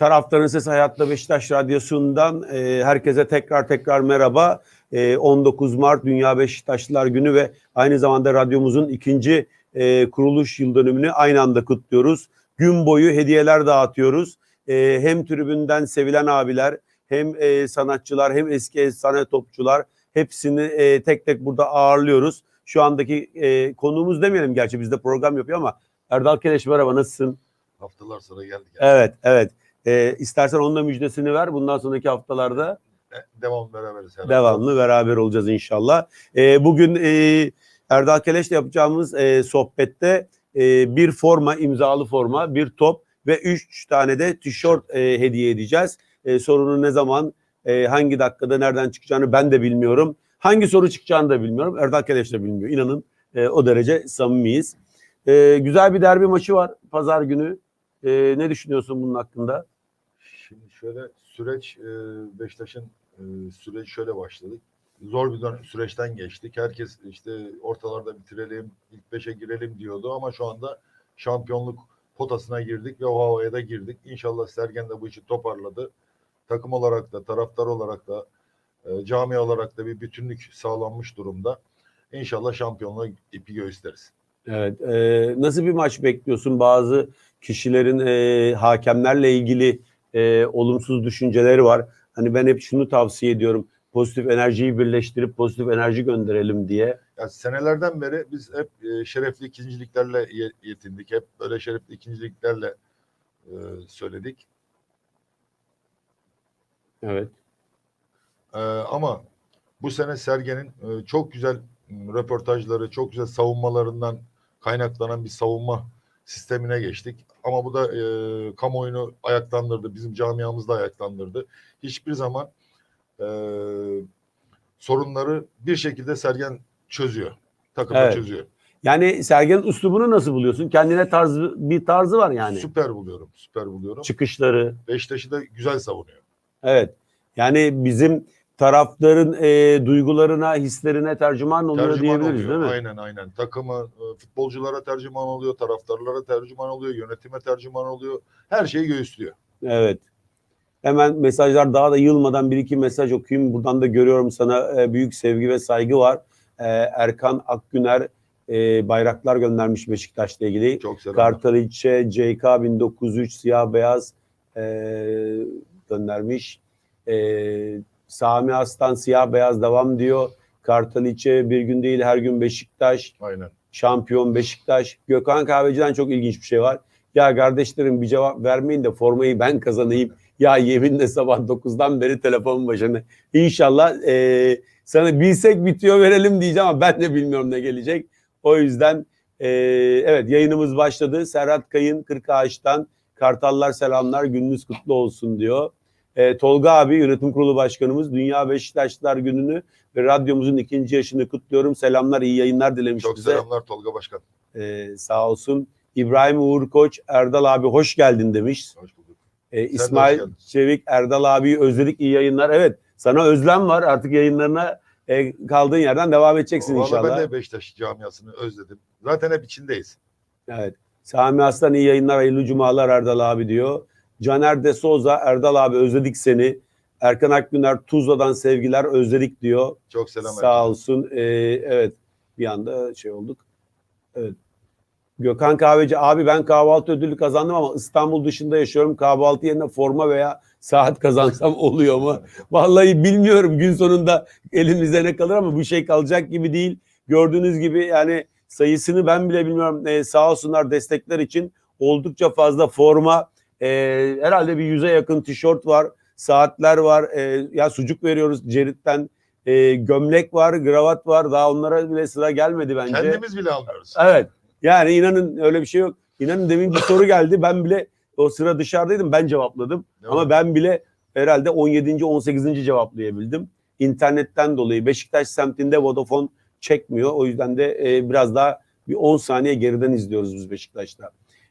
Taraftarın Sesi Hayatta Beşiktaş Radyosu'ndan e, herkese tekrar tekrar merhaba. E, 19 Mart Dünya Beşiktaşlılar Günü ve aynı zamanda radyomuzun ikinci e, kuruluş yıl dönümünü aynı anda kutluyoruz. Gün boyu hediyeler dağıtıyoruz. E, hem tribünden sevilen abiler, hem e, sanatçılar, hem eski efsane topçular hepsini e, tek tek burada ağırlıyoruz. Şu andaki e, konuğumuz demeyelim gerçi bizde program yapıyor ama Erdal Keleş merhaba nasılsın? Haftalar sonra geldik. Evet, evet. Ee, istersen onun da müjdesini ver. Bundan sonraki haftalarda E, Devam beraberiz. herhalde. devamlı beraber olacağız inşallah. Ee, bugün e, Erdal Keleş'le yapacağımız e, sohbette e, bir forma, imzalı forma, bir top ve üç tane de tişört e, hediye edeceğiz. E, sorunun ne zaman, e, hangi dakikada, nereden çıkacağını ben de bilmiyorum. Hangi soru çıkacağını da bilmiyorum. Erdal Keleş de bilmiyor. İnanın e, o derece samimiyiz. E, güzel bir derbi maçı var pazar günü. E, ne düşünüyorsun bunun hakkında? Şöyle süreç e, Beşiktaş'ın e, süreci şöyle başladık. Zor bir dön- süreçten geçtik. Herkes işte ortalarda bitirelim, ilk beşe girelim diyordu ama şu anda şampiyonluk potasına girdik ve o havaya da girdik. İnşallah Sergen de bu işi toparladı. Takım olarak da, taraftar olarak da, e, cami olarak da bir bütünlük sağlanmış durumda. İnşallah şampiyonluğa ipi göğüsleriz. Evet. e, nasıl bir maç bekliyorsun? Bazı kişilerin e, hakemlerle ilgili e, olumsuz düşünceleri var. Hani ben hep şunu tavsiye ediyorum. Pozitif enerjiyi birleştirip pozitif enerji gönderelim diye. Ya senelerden beri biz hep e, şerefli ikinciliklerle ye- yetindik. Hep böyle şerefli ikinciliklerle e, söyledik. Evet. E, ama bu sene Sergen'in e, çok güzel röportajları, çok güzel savunmalarından kaynaklanan bir savunma sistemine geçtik. Ama bu da e, kamuoyunu ayaklandırdı. Bizim camiamızı da ayaklandırdı. Hiçbir zaman e, sorunları bir şekilde Sergen çözüyor. Takımda Evet. çözüyor. Yani Sergen'in üslubunu nasıl buluyorsun? Kendine tarzı bir tarzı var yani. Süper buluyorum. Süper buluyorum. Çıkışları. Beşiktaş'ı da güzel savunuyor. Evet. Yani bizim taraftarın e, duygularına, hislerine tercüman oluyor Tercüman diyebiliriz oluyor. değil mi? Aynen aynen. Takımı, e, futbolculara tercüman oluyor, taraftarlara tercüman oluyor, yönetime tercüman oluyor. Her şeyi göğüslüyor. Evet. Hemen mesajlar daha da yılmadan bir iki mesaj okuyayım. Buradan da görüyorum sana e, büyük sevgi ve saygı var. E, Erkan Akgüner e, bayraklar göndermiş Beşiktaş'la ilgili. Çok selam. Kartaliçe, CK 1903 siyah beyaz e, göndermiş. E, Sami Aslan siyah beyaz devam diyor. Kartaliçe bir gün değil her gün Beşiktaş. Aynen. Şampiyon Beşiktaş. Gökhan Kahveci'den çok ilginç bir şey var. Ya kardeşlerim bir cevap vermeyin de formayı ben kazanayım. Ya yeminle sabah 9'dan beri telefonun başında. İnşallah e, sana bilsek bitiyor verelim diyeceğim ama ben de bilmiyorum ne gelecek. O yüzden e, evet yayınımız başladı. Serhat Kayın Kırkağaç'tan Kartallar selamlar gününüz kutlu olsun diyor. E, Tolga abi yönetim kurulu başkanımız Dünya Beşiktaşlılar gününü ve radyomuzun ikinci yaşını kutluyorum. Selamlar iyi yayınlar dilemiş Çok bize. selamlar Tolga Başkan. Ee, sağ olsun. İbrahim Uğur Koç, Erdal abi hoş geldin demiş. Hoş bulduk. De İsmail. Çevik, Erdal abiyi özledik iyi yayınlar. Evet sana özlem var artık yayınlarına e, kaldığın yerden devam edeceksin Vallahi inşallah. ben de Beşiktaş camiasını özledim. Zaten hep içindeyiz. Evet. Sami Aslan iyi yayınlar, hayırlı cumalar Erdal abi diyor. Caner De Souza, Erdal abi özledik seni. Erkan Akgüner Tuzla'dan sevgiler özledik diyor. Çok selam. Sağ herkese. olsun. Ee, evet bir anda şey olduk. Evet. Gökhan Kahveci abi ben kahvaltı ödülü kazandım ama İstanbul dışında yaşıyorum. Kahvaltı yerine forma veya saat kazansam oluyor mu? Vallahi bilmiyorum gün sonunda elimizde ne kalır ama bu şey kalacak gibi değil. Gördüğünüz gibi yani sayısını ben bile bilmiyorum. Ee, sağ olsunlar destekler için oldukça fazla forma. Ee, herhalde bir yüze yakın tişört var. Saatler var. Ee, ya sucuk veriyoruz Cerit'ten. Ee, gömlek var, gravat var. Daha onlara bile sıra gelmedi bence. Kendimiz bile almıyoruz. Evet. Yani inanın öyle bir şey yok. İnanın demin bir soru geldi. Ben bile o sıra dışarıdaydım. Ben cevapladım. Değil Ama mi? ben bile herhalde 17. 18. cevaplayabildim. İnternetten dolayı Beşiktaş semtinde Vodafone çekmiyor. O yüzden de e, biraz daha bir 10 saniye geriden izliyoruz biz Beşiktaş'ta.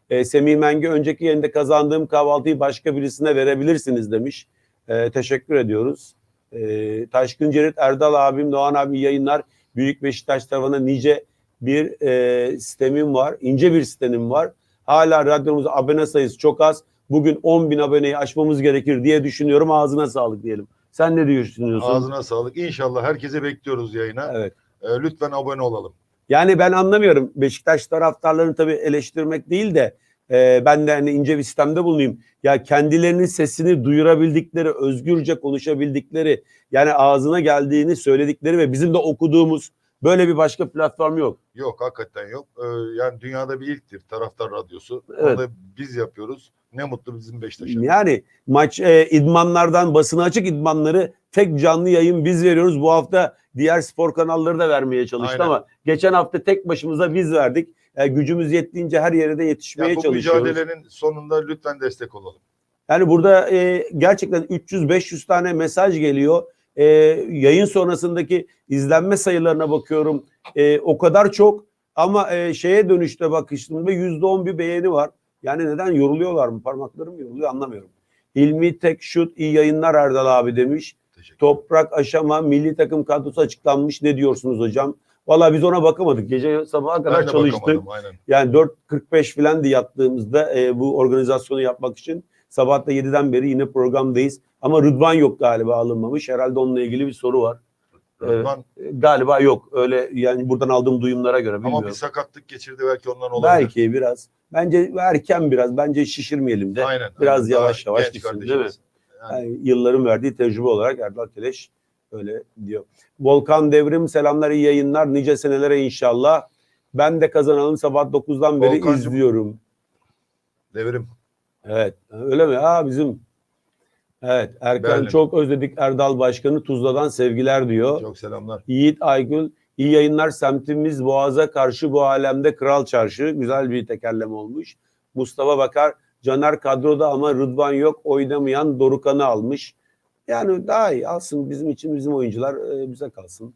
E, Semih Menge önceki yerinde kazandığım kahvaltıyı başka birisine verebilirsiniz demiş. E, teşekkür ediyoruz. E, Taşkın Cerit, Erdal abim, Doğan abim iyi yayınlar. Büyük Beşiktaş tarafına nice bir e, sistemim var. ince bir sistemim var. Hala radyomuzda abone sayısı çok az. bugün 10 bin aboneyi aşmamız gerekir diye düşünüyorum. Ağzına sağlık diyelim. Sen ne düşünüyorsun? Ağzına sağlık. İnşallah herkese bekliyoruz yayına. Evet. Ee, lütfen abone olalım. Yani ben anlamıyorum. Beşiktaş taraftarlarını tabii eleştirmek değil de e, ben de hani ince bir sistemde bulunayım. Ya kendilerinin sesini duyurabildikleri, özgürce konuşabildikleri, yani ağzına geldiğini söyledikleri ve bizim de okuduğumuz böyle bir başka platform yok. Yok hakikaten yok. Ee, yani dünyada bir ilktir taraftar radyosu. Evet. Onu da biz yapıyoruz. Ne mutlu bizim Beşiktaş'a. Yani maç e, idmanlardan basına açık idmanları tek canlı yayın biz veriyoruz. Bu hafta diğer spor kanalları da vermeye çalıştı Aynen. ama geçen hafta tek başımıza biz verdik. E, gücümüz yettiğince her yere de yetişmeye Yani bu çalışıyoruz. mücadelenin sonunda lütfen destek olalım. Yani burada e, gerçekten 300-500 tane mesaj geliyor. E, yayın sonrasındaki izlenme sayılarına bakıyorum. E, o kadar çok ama e, şeye dönüşte bakıştığımda %10 bir beğeni var. Yani neden yoruluyorlar mı? Parmaklarım yoruluyor anlamıyorum. İlmi tek şut iyi yayınlar Erdal abi demiş. Toprak aşama milli takım kadrosu açıklanmış. Ne diyorsunuz hocam? Valla biz ona bakamadık. Gece sabaha kadar çalıştık. Yani 4.45 falan diye yattığımızda e, bu organizasyonu yapmak için sabah da 7'den beri yine programdayız. Ama Rıdvan yok galiba alınmamış. Herhalde onunla ilgili bir soru var. Rıdvan E, galiba yok. Öyle yani buradan aldığım duyumlara göre bilmiyorum. ama bir sakatlık geçirdi belki ondan olabilir. Belki biraz. Bence erken biraz. Bence şişirmeyelim de. Aynen. biraz aynen. yavaş Daha yavaş gitsin, değil kardeşimiz. Yani Yani yılların verdiği tecrübe olarak Erdal Keleş öyle diyor. Volkan Devrim selamlar iyi yayınlar. Nice senelere inşallah. Ben de kazanalım sabah 9'dan beri izliyorum. devrim. Evet. Öyle mi? Ha bizim. Evet. Erkan Berlin. çok özledik Erdal Başkanı Tuzla'dan sevgiler diyor. Çok selamlar. Yiğit Aygül iyi yayınlar semtimiz Boğaz'a karşı bu alemde Kral Çarşı. Güzel bir tekerleme olmuş. Mustafa Bakar Caner kadroda ama Rıdvan yok oynamayan Dorukan'ı almış. Yani daha iyi alsın bizim için bizim oyuncular e, bize kalsın.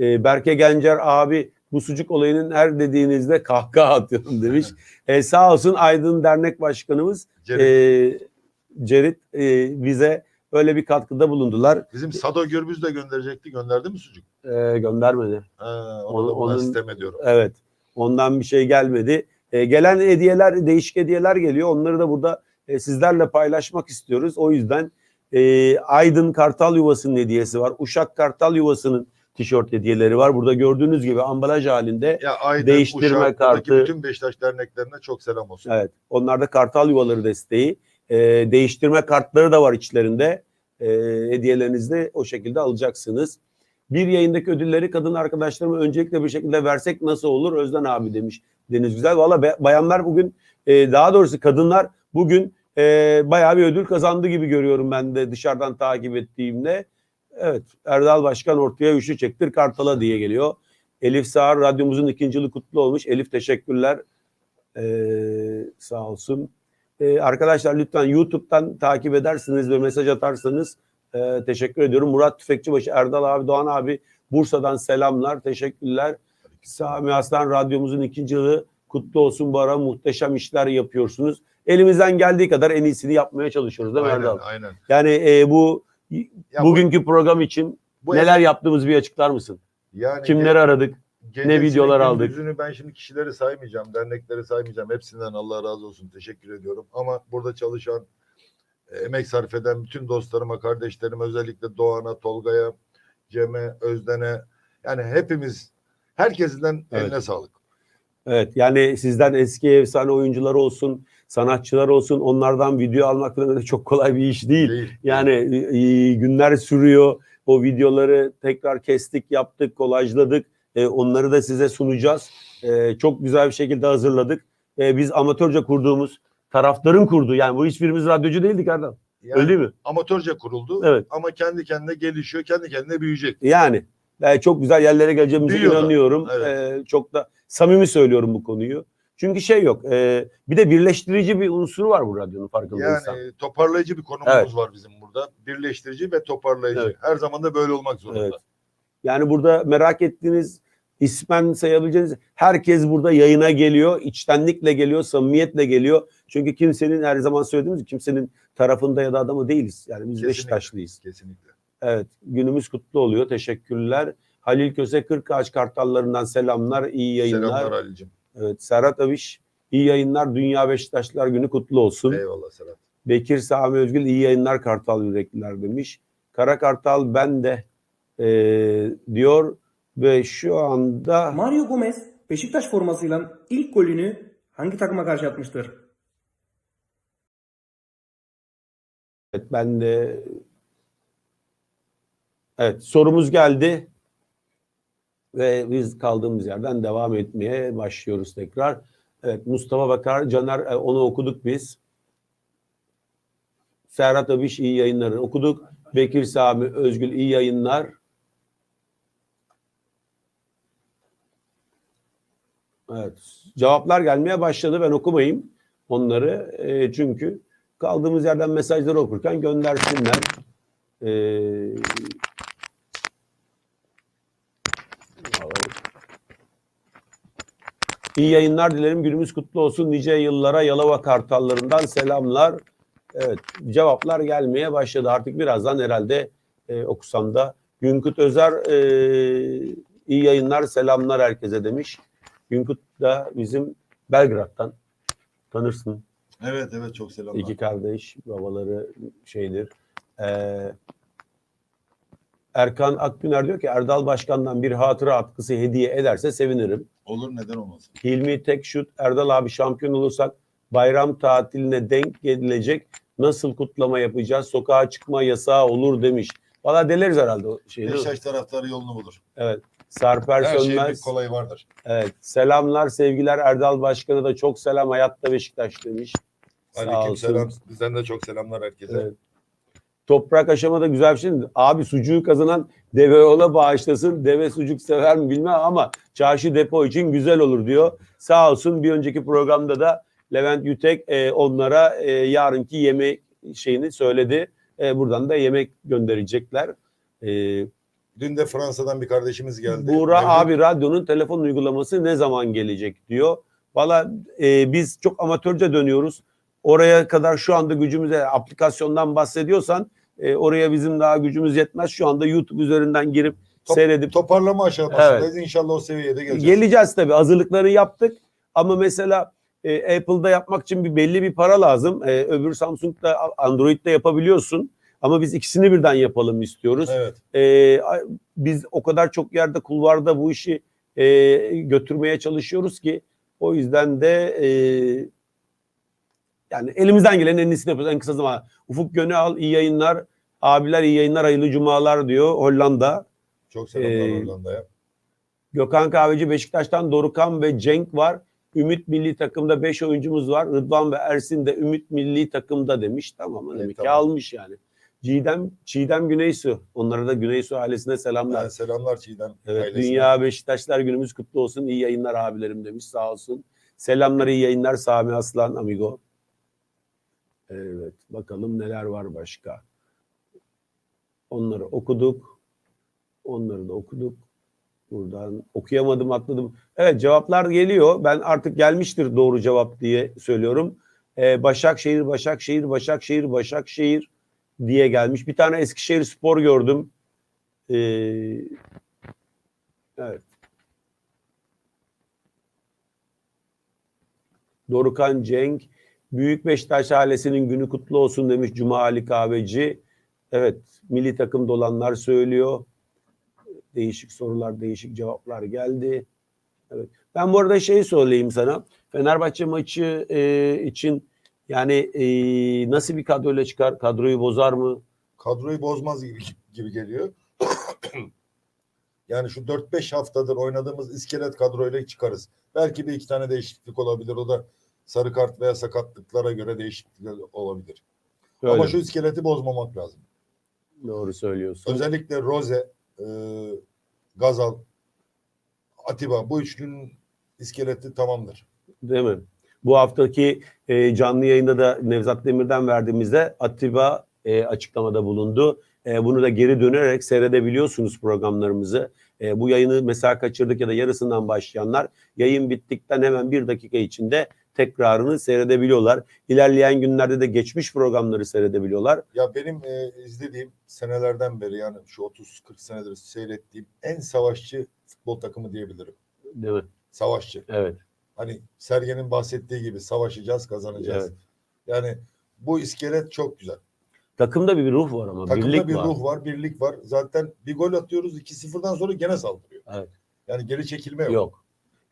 E, Berke Gencer abi bu sucuk olayının her dediğinizde kahkaha atıyorum demiş. E, sağ olsun Aydın Dernek Başkanımız Cerit, e, Cerit e, bize öyle bir katkıda bulundular. Bizim Sado Gürbüz de gönderecekti. Gönderdi mi sucuk? E, göndermedi. Ha, onu Onu- onun- sistem ediyorum. Evet. Ondan bir şey gelmedi. E, gelen hediyeler, değişik hediyeler geliyor. Onları da burada e, sizlerle paylaşmak istiyoruz. O yüzden e, Aydın Kartal Yuvası'nın hediyesi var. Uşak Kartal Yuvası'nın tişört hediyeleri var. Burada gördüğünüz gibi ambalaj halinde. Ya Aydın, Değiştirme Uşak, kartı. bütün Beşiktaş derneklerine çok selam olsun. Evet. Onlar da Kartal Yuvaları desteği. E, değiştirme kartları da var içlerinde. E, hediyelerinizi de o şekilde alacaksınız. Bir yayındaki ödülleri kadın arkadaşlarıma öncelikle bir şekilde versek nasıl olur? Özden abi demiş Deniz Güzel. Valla bayanlar bugün e, daha doğrusu kadınlar bugün e, bayağı bir ödül kazandı gibi görüyorum ben de dışarıdan takip ettiğimde. Evet Erdal Başkan ortaya üçlü çektir Kartal'a diye geliyor. Elif Sağır radyomuzun ikinci yılı kutlu olmuş. Elif teşekkürler. Ee, sağ olsun. Ee, arkadaşlar lütfen YouTube'dan takip edersiniz ve mesaj atarsanız e, teşekkür ediyorum. Murat Tüfekçibaşı, Erdal abi, Doğan abi Bursa'dan selamlar. Teşekkürler. Sami Aslan radyomuzun ikinci yılı kutlu olsun. Bu ara muhteşem işler yapıyorsunuz. Elimizden geldiği kadar en iyisini yapmaya çalışıyoruz değil mi Aynen, Erdal? aynen. Yani e, bu Ya bu- bugünkü program için bu neler yaptığımızı bir açıklar mısın? yani Kimleri aradık? Ne videolar aldık? gündüzünü ben şimdi kişileri saymayacağım, dernekleri saymayacağım. Hepsinden Allah razı olsun. Teşekkür ediyorum. Ama burada çalışan, e, emek sarf eden bütün dostlarıma, kardeşlerime, özellikle Doğan'a, Tolga'ya, Cem'e, Özden'e yani hepimiz herkesinden Evet. eline sağlık. Evet yani sizden eski efsane oyuncular olsun, sanatçılar olsun onlardan video almak falan öyle çok kolay bir iş değil. Değil. Yani e, günler sürüyor. O videoları tekrar kestik, yaptık, kolajladık. E, onları da size sunacağız. E, çok güzel bir şekilde hazırladık. E, biz amatörce kurduğumuz, taraftarın kurduğu yani bu hiçbirimiz radyocu değildik Erdal. Yani Öyle değil mi? amatörce kuruldu Evet. ama kendi kendine gelişiyor, kendi kendine büyüyecek. Yani e, çok güzel yerlere geleceğimize Büyüyor da, inanıyorum. evet. E, çok da samimi söylüyorum bu konuyu. Çünkü şey yok. e, bir de birleştirici bir unsuru var bu radyonun farkındaysan. Yani toparlayıcı bir konumumuz Evet. var bizim burada. Birleştirici ve toparlayıcı. Evet. Her zaman da böyle olmak zorunda. Evet. Yani burada merak ettiğiniz ismen sayabileceğiniz herkes burada yayına geliyor. içtenlikle geliyor, samimiyetle geliyor. Çünkü kimsenin her zaman söylediğimiz kimsenin tarafında ya da adamı değiliz. Yani biz Kesinlikle. Beşiktaşlıyız. Kesinlikle. Evet günümüz kutlu oluyor. Teşekkürler. Halil Köse Kırkağaç Kartallarından selamlar. iyi yayınlar. Selamlar Ali'cim. Evet Serhat Abiş iyi yayınlar. Dünya Beşiktaşlılar günü kutlu olsun. Eyvallah Serhat. Bekir Sami Özgül iyi yayınlar Kartal Yürekliler demiş. Kara Kartal ben de eee, diyor ve şu anda Mario Gomez Beşiktaş formasıyla ilk golünü hangi takıma karşı atmıştır? evet, ben de evet sorumuz geldi ve biz kaldığımız yerden devam etmeye başlıyoruz tekrar. Evet Mustafa Bakar, Caner e, onu okuduk biz. Serhat Abiş iyi yayınları okuduk. Bekir Sami Özgül iyi yayınlar. Evet. Cevaplar gelmeye başladı. Ben okumayayım onları. E, çünkü kaldığımız yerden mesajları okurken göndersinler. E, İyi yayınlar dilerim. Günümüz kutlu olsun. Nice yıllara Yalova Kartallarından selamlar. Evet, cevaplar gelmeye başladı. Artık birazdan herhalde e, okusam da. Günkut Özer e, iyi yayınlar, selamlar herkese demiş. Günkut da bizim Belgrad'dan tanırsın. Evet evet çok selamlar. İki kardeş, babaları şeydir. Ee, Erkan Akgüner diyor ki Erdal Başkan'dan bir hatıra atkısı hediye ederse sevinirim. Olur neden olmasın. Hilmi tek şut Erdal abi şampiyon olursak bayram tatiline denk gelecek nasıl kutlama yapacağız? Sokağa çıkma yasağı olur demiş. Valla deleriz herhalde o şeyi. Beşiktaş taraftarı yolunu bulur. Evet. Sarper Her şeyin bir Sönmez. kolayı vardır. Evet. Selamlar, sevgiler. Erdal Başkan'a da çok selam. Hayatta Beşiktaş demiş. Aleyküm selam. Bizden de çok selamlar herkese. Evet. Toprak aşamada güzel bir şey. değil? Abi sucuğu kazanan deve ola bağışlasın. Deve sucuk sever mi bilmem ama çarşı depo için güzel olur diyor. Sağ olsun bir önceki programda da Levent Yütek e, onlara e, yarınki yemek şeyini söyledi. E, buradan da yemek gönderecekler. E, Dün de Fransa'dan bir kardeşimiz geldi. Buğra Mevlüt. abi radyonun telefon uygulaması ne zaman gelecek diyor. Valla e, biz çok amatörce dönüyoruz. Oraya kadar şu anda gücümüze aplikasyondan bahsediyorsan e, oraya bizim daha gücümüz yetmez. Şu anda YouTube üzerinden girip Top- seyredip Toparlama aşamasındayız. İnşallah o seviyede geleceğiz. geleceğiz tabii. Hazırlıkları yaptık. Ama mesela e, Apple'da yapmak için bir belli bir para lazım. E, öbür Samsung'da Android'de yapabiliyorsun. Ama biz ikisini birden yapalım istiyoruz. Evet. A- biz o kadar çok yerde kulvarda bu işi e, götürmeye çalışıyoruz ki o yüzden de e, yani elimizden gelenin en iyisini yapıyoruz en kısa zamanda. Ufuk Gönal iyi yayınlar. Abiler iyi yayınlar hayırlı cumalar diyor Hollanda. Çok selamlar Ee, Hollanda'ya. Gökhan Kahveci Beşiktaş'tan Dorukan ve Cenk var. Ümit milli takımda 5 oyuncumuz var. Rıdvan ve Ersin de Ümit milli takımda demiş. Tamam Evet, demek ki tamam. almış yani. Çiğdem, Çiğdem Güneysu. Onlara da Güneysu ailesine selamlar. Ben selamlar Çiğdem. Evet, ailesine. Dünya Beşiktaşlar günümüz kutlu olsun. İyi yayınlar abilerim demiş sağ olsun. Selamlar iyi yayınlar Sami Aslan amigo. Evet bakalım neler var başka. Onları okuduk. Onları da okuduk. Buradan okuyamadım atladım. Evet cevaplar geliyor. Ben artık gelmiştir doğru cevap diye söylüyorum. Ee, Başakşehir, Başakşehir, Başakşehir, Başakşehir diye gelmiş. Bir tane Eskişehir Spor gördüm. Ee, Evet. Dorukan Cenk, Büyük Beşiktaş ailesinin günü kutlu olsun demiş Cuma Ali Kahveci. Evet, milli takım dolanlar söylüyor. Değişik sorular, değişik cevaplar geldi. Evet. Ben bu arada şey söyleyeyim sana. Fenerbahçe maçı e, için yani e, nasıl bir kadroyla çıkar? Kadroyu bozar mı? Kadroyu bozmaz gibi, gibi geliyor. yani şu 4-5 haftadır oynadığımız iskelet kadroyla çıkarız. Belki bir iki tane değişiklik olabilir. O da sarı kart veya sakatlıklara göre değişiklikler olabilir. Öyle. Ama şu iskeleti bozmamak lazım. Doğru söylüyorsun. Özellikle Roze, e, Gazal, Atiba bu üçlünün iskeleti tamamdır. Değil mi? Bu haftaki e, canlı yayında da Nevzat Demir'den verdiğimizde Atiba e, açıklamada bulundu. E, bunu da geri dönerek seyredebiliyorsunuz programlarımızı. E, bu yayını mesela kaçırdık ya da yarısından başlayanlar yayın bittikten hemen bir dakika içinde tekrarını seyredebiliyorlar. İlerleyen günlerde de geçmiş programları seyredebiliyorlar. Ya benim e, izlediğim senelerden beri yani şu 30-40 senedir seyrettiğim en savaşçı futbol takımı diyebilirim. Değil mi? Savaşçı. Evet. Hani Sergen'in bahsettiği gibi savaşacağız, kazanacağız. Evet. Yani bu iskelet çok güzel. Takımda bir ruh var ama Takımda birlik bir var. ruh var, birlik var. Zaten bir gol atıyoruz 2-0'dan sonra gene saldırıyor. Evet. Yani geri çekilme yok. Yok.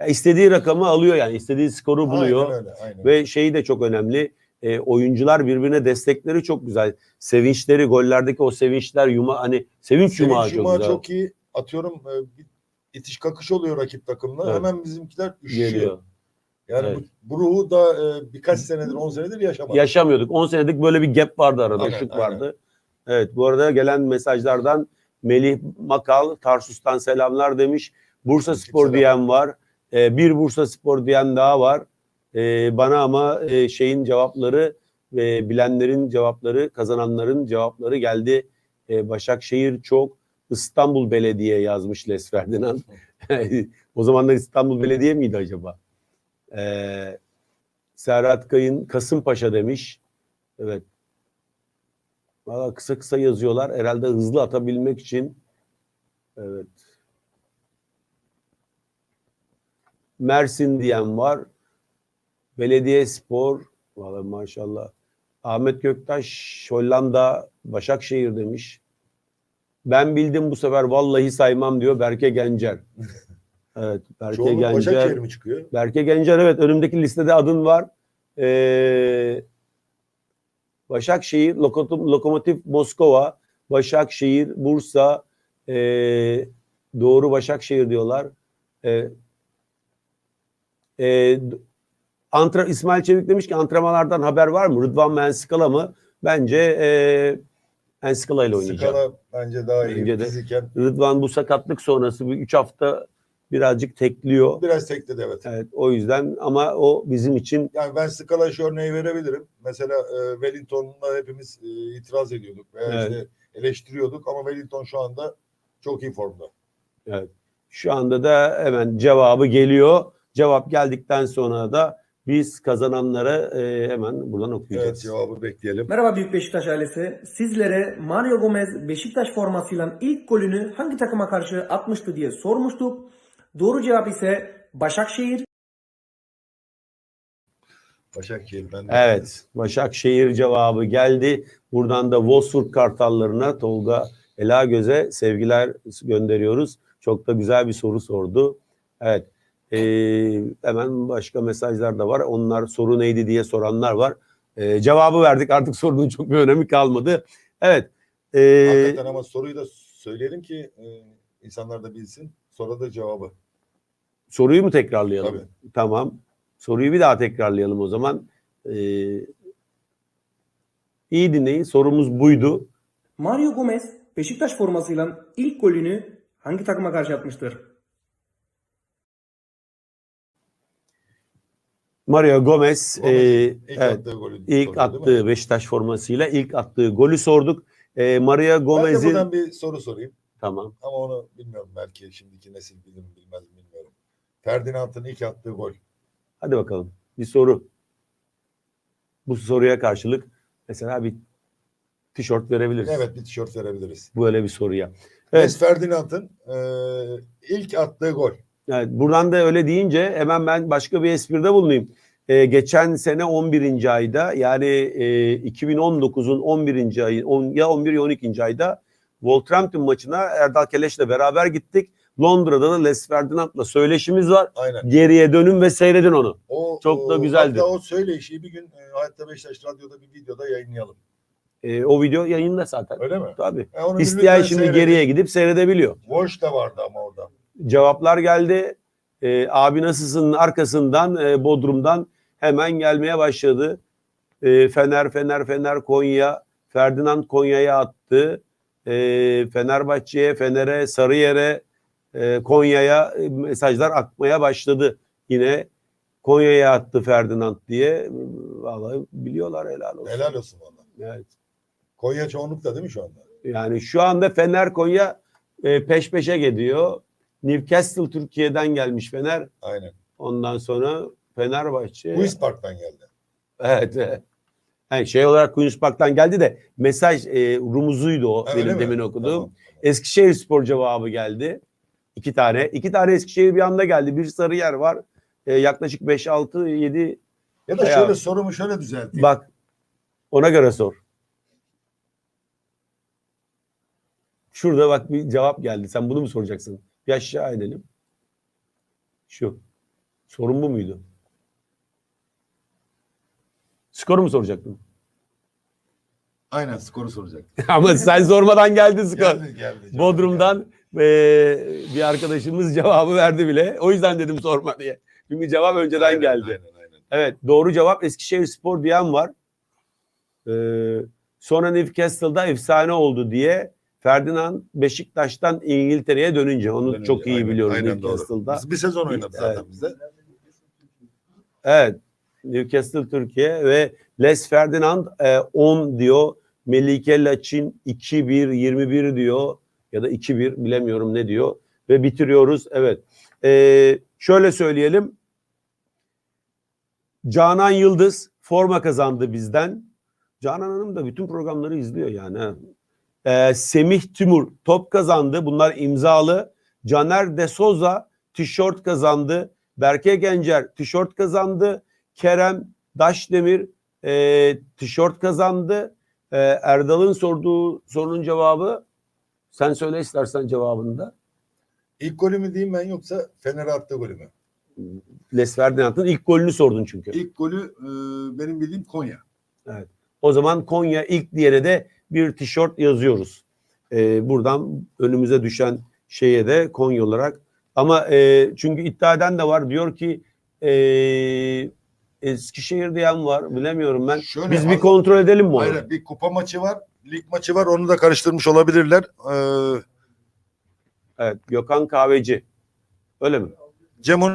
İstediği rakamı alıyor yani istediği skoru buluyor. Aynen öyle. Aynen. Ve şeyi de çok önemli. e, oyuncular birbirine destekleri çok güzel. Sevinçleri, gollerdeki o sevinçler yuma hani sevinç, Sevinç yumağı çok güzel. çok iyi. Atıyorum e, itiş kakış oluyor rakip takımla. Evet. Hemen bizimkiler üşüyor. Geliyor. Yani Evet. bu, bu ruhu da e, birkaç senedir, 10 senedir yaşamadık. Yaşamıyorduk. 10 senedik böyle bir gap vardı arada. Aynen, ışık aynen. vardı. Evet bu arada gelen mesajlardan Melih Makal Tarsus'tan selamlar demiş. Bursa Spor diyen var. Ee, bir Bursa Spor diyen daha var. Ee, bana ama e, şeyin cevapları ve bilenlerin cevapları, kazananların cevapları geldi. Ee, Başakşehir çok, İstanbul Belediye yazmış Les Ferdinand. o zamanlar İstanbul Belediye miydi acaba? Ee, Serhat Kayın Kasımpaşa demiş. Evet. Valla kısa kısa yazıyorlar. Herhalde hızlı atabilmek için. Evet. Mersin diyen var. Belediye Spor. Valla maşallah. Ahmet Göktaş Hollanda Başakşehir demiş. Ben bildim bu sefer vallahi saymam diyor Berke Gencer. Evet Berke Çoğunluk Gencer. Başakşehir mi çıkıyor? Berke Gencer evet önümdeki listede adın var. Ee, Başakşehir, Lokomotiv, Lokomotiv Moskova, Başakşehir, Bursa, ee, doğru Başakşehir diyorlar. Ee, ee, antra, İsmail Çevik demiş ki antrenmanlardan haber var mı? Rıdvan mı Enskala mı? Bence ee, Enskala ile oynayacak. Skala bence daha iyi. Bence de. Fiziken Rıdvan bu sakatlık sonrası 3 hafta birazcık tekliyor. biraz tekledi evet. Evet o yüzden ama o bizim için Yani ben Skala şu örneği verebilirim. Mesela e, Wellington'la hepimiz e, itiraz ediyorduk veya Evet. işte eleştiriyorduk ama Wellington şu anda çok iyi formda. şu anda da hemen cevabı geliyor. Cevap geldikten sonra da biz kazananlara e, hemen buradan Evet okuyacağız. cevabı bekleyelim. Merhaba Büyük Beşiktaş ailesi. Sizlere Mario Gomez Beşiktaş formasıyla ilk golünü hangi takıma karşı atmıştı diye sormuştuk. Doğru cevap ise Başakşehir. Başakşehir ben de. Evet, Başakşehir cevabı geldi. Buradan da Wolfsburg Kartallarına Tolga Elagöz'e sevgiler gönderiyoruz. Çok da güzel bir soru sordu. Evet, e, hemen başka mesajlar da var. Onlar soru neydi diye soranlar var. E, cevabı verdik artık sorunun çok bir önemi kalmadı. Evet, e, Hakikaten ama soruyu da söyleyelim ki e, insanlar da bilsin. Sonra da cevabı. soruyu mu tekrarlayalım? Tabii. Tamam. Soruyu bir daha tekrarlayalım o zaman. E, iyi dinleyin. Sorumuz buydu. Mario Gomez Beşiktaş formasıyla ilk golünü hangi takıma karşı atmıştır? Mario Gomez, Gomez, e, İlk evet, attığı golü ilk mi? attığı Beşiktaş formasıyla ilk attığı golü sorduk. E, Mario Ben de Gomez'in buradan bir soru sorayım. tamam. Ama onu bilmiyorum belki şimdiki nesil bilir mi bilmez mi bilmiyorum. Ferdinand'ın ilk attığı gol. Hadi bakalım. Bir soru. Bu soruya karşılık mesela bir tişört verebiliriz. Evet bir tişört verebiliriz. Böyle bir soruya. Evet. Evet. Ferdinand'ın e, ilk attığı gol. Evet, buradan da öyle deyince hemen ben başka bir espride bulunayım. Ee, geçen sene 11. ayda yani e, 2019'un 11. ayı on, ya 11 ya 12. ayda Wolverhampton maçına Erdal Keleş'le beraber gittik. Londra'da da Les Ferdinand'la söyleşimiz var. Aynen. Geriye dönün ve seyredin onu. O, Çok da o- güzeldi. Hatta o söyleşiyi bir gün e, Hayatta Beşiktaş Radyo'da bir videoda yayınlayalım. Ee, o video yayında zaten. Öyle mi? Tabii. E, İsteyen şimdi seyredin. geriye gidip seyredebiliyor. Watch da vardı ama orada. Cevaplar geldi. Ee, abi nasılsın arkasından e, Bodrum'dan hemen gelmeye başladı. Ee, Fener, Fener, Fener, Konya. Ferdinand Konya'ya attı. Ee, Fenerbahçe'ye, Fener'e, Sarıyer'e, e, Konya'ya e, mesajlar akmaya başladı. Yine Konya'ya attı Ferdinand diye. Vallahi biliyorlar helal olsun. Helal olsun valla. Evet. Konya çoğunlukta değil mi şu anda? Yani şu anda Fener Konya e, peş peşe gidiyor. Newcastle Türkiye'den gelmiş Fener. Aynen. Ondan sonra Fenerbahçe. Queen's Park'tan geldi. Evet. evet. Yani şey olarak Queen's Park'tan geldi de mesaj e, rumuzuydu o Ha, benim mi? demin okuduğum. Tamam. Eskişehir Spor cevabı geldi. İki tane. İki tane Eskişehir bir anda geldi. Bir Sarıyer var. E, yaklaşık 5, 6, 7 Ya da Ya. şöyle sorumu şöyle düzelteyim. bak Ona göre sor. Şurada bak bir cevap geldi. Sen bunu mu soracaksın? Bir aşağı inelim. Şu. Sorun bu muydu? Skoru mu soracaktın? Aynen skoru soracak. Ama sen sormadan geldi skor. Geldi geldi. Bodrum'dan eee, bir arkadaşımız cevabı verdi bile. O yüzden dedim sorma diye. Çünkü cevap önceden Aynen, geldi. Aynen aynen. Evet doğru cevap Eskişehir Spor diyen var. Ee, sonra Newcastle'da efsane oldu diye Ferdinand Beşiktaş'tan İngiltere'ye dönünce onu Dönünce, çok iyi aynen, biliyoruz. Newcastle'da. Biz bir sezon oynadı zaten Evet. bizde. Evet Newcastle Türkiye ve Les Ferdinand e, 10 diyor. Melike Laçin 2-1 21 diyor ya da 2-1 bilemiyorum ne diyor ve bitiriyoruz. Evet. Ee, şöyle söyleyelim. Canan Yıldız forma kazandı bizden. Canan Hanım da bütün programları izliyor yani. Ee, Semih Timur top kazandı. Bunlar imzalı. Caner De Souza tişört kazandı. Berke Gencer tişört kazandı. Kerem Daşdemir e, tişört kazandı. E, Erdal'ın sorduğu sorunun cevabı sen söyle istersen cevabını da. İlk golü mü diyeyim ben yoksa Fener'e attığı golü mü? Les Ferdinand'ın ilk golünü sordun çünkü. İlk golü e, benim bildiğim Konya. O zaman Konya ilk diyene de bir tişört yazıyoruz. Ee, buradan önümüze düşen şeye de Konya olarak. Ama e, çünkü iddia eden de var. Diyor ki e, Eskişehir diyen var. Bilemiyorum ben. Şöyle, Biz bir kontrol edelim mi? Hayır bir kupa maçı var. Lig maçı var. Onu da karıştırmış olabilirler. Ee, Evet. Gökhan Kahveci. Öyle mi? Cem'in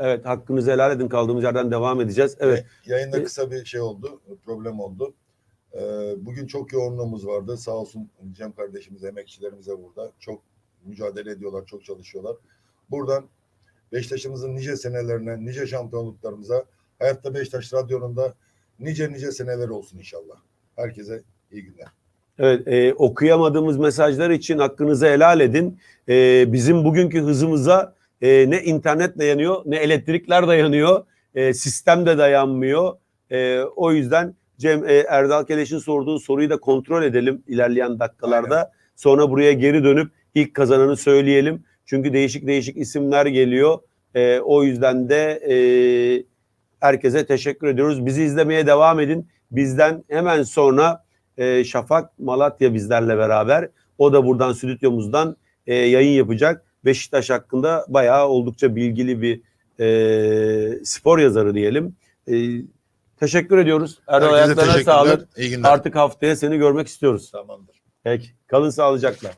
Evet hakkınızı helal edin. Kaldığımız yerden devam edeceğiz. Evet. yayında E- kısa bir şey oldu. Problem oldu. Ee, bugün çok yoğunluğumuz vardı. Sağ olsun Cem kardeşimiz, emekçilerimize burada. Çok mücadele ediyorlar, çok çalışıyorlar. Buradan Beşiktaş'ımızın nice senelerine, nice şampiyonluklarımıza, Hayatta Beşiktaş Radyo'nun da nice nice seneler olsun inşallah. Herkese iyi günler. Evet, e, okuyamadığımız mesajlar için hakkınızı helal edin. E, bizim bugünkü hızımıza e, ne internet dayanıyor, ne elektrikler dayanıyor, e, sistem de dayanmıyor. E, o yüzden Cem e, Erdal Keleş'in sorduğu soruyu da kontrol edelim ilerleyen dakikalarda. Sonra buraya geri dönüp ilk kazananı söyleyelim. Çünkü değişik değişik isimler geliyor. E, o yüzden de e, herkese teşekkür ediyoruz. Bizi izlemeye devam edin. Bizden hemen sonra e, Şafak Malatya bizlerle beraber. O da buradan stüdyomuzdan e, yayın yapacak. Beşiktaş hakkında bayağı oldukça bilgili bir e, spor yazarı diyelim. E, teşekkür ediyoruz. Herkese ayaklarına sağlık. Artık haftaya seni görmek istiyoruz. Tamamdır. Peki. Kalın sağlıcakla.